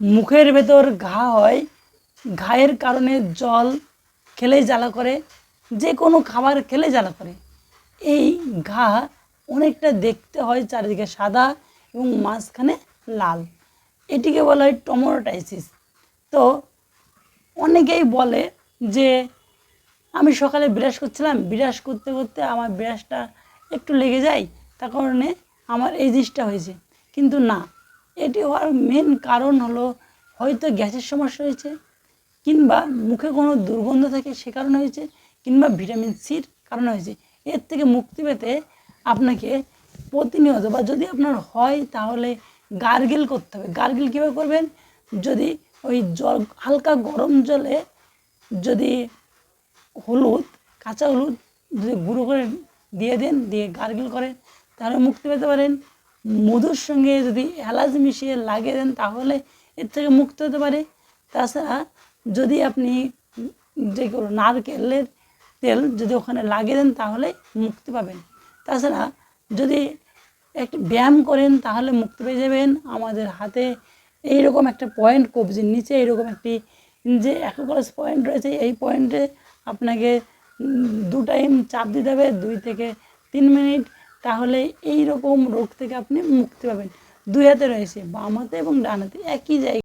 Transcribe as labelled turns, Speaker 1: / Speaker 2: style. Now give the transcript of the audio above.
Speaker 1: মুখের ভেতর ঘা হয়, ঘায়ের কারণে জল খেলেই জ্বালা করে, যে কোনো খাবার খেলে জ্বালা করে। এই ঘা অনেকটা দেখতে হয় চারিদিকে সাদা এবং মাঝখানে লাল। এটিকে বলা হয় টমোটোটাইসিস তো অনেকেই বলে যে, আমি সকালে ব্রাশ করছিলাম, ব্রাশ করতে করতে আমার ব্রাশটা একটু লেগে যায়, তার কারণে আমার এই জিনিসটা হয়েছে। কিন্তু না এটি হওয়ার মেন কারণ হলো, হয়তো গ্যাসের সমস্যা হয়েছে, কিংবা মুখে কোনো দুর্গন্ধ থাকে সে কারণে হয়েছে, কিংবা ভিটামিন সির কারণে হয়েছে। এর থেকে মুক্তি পেতে আপনাকে প্রতিনিয়ত, বা যদি আপনার হয় তাহলে গার্গেল করতে হবে। গার্গেল কীভাবে করবেন? যদি ওই জল, হালকা গরম জলে যদি হলুদ, কাঁচা হলুদ যদি গুঁড়ো করে দিয়ে দেন, দিয়ে গার্গেল করেন, তাহলে মুক্তি পেতে পারেন। মধুর সঙ্গে যদি এলাচ মিশিয়ে লাগিয়ে দেন, তাহলে এর থেকে মুক্ত হতে পারে। তাছাড়া যদি আপনি যেগুলো নারকেলের তেল যদি ওখানে লাগিয়ে দেন, তাহলে মুক্তি পাবেন। তাছাড়া যদি একটু ব্যায়াম করেন, তাহলে মুক্তি পেয়ে যাবেন। আমাদের হাতে এইরকম একটা পয়েন্ট, কবজির নিচে এইরকম একটি যে একগ্লাস পয়েন্ট রয়েছে, এই পয়েন্টে আপনাকে দু টাইম চাপ দিতে হবে, দুই থেকে তিন মিনিট। তাহলে এই রকম রোগ থেকে আপনি মুক্তি পাবেন। দুই হাতে রয়েছে, বাম হাতে এবং ডান হাতে। একই জায়গায়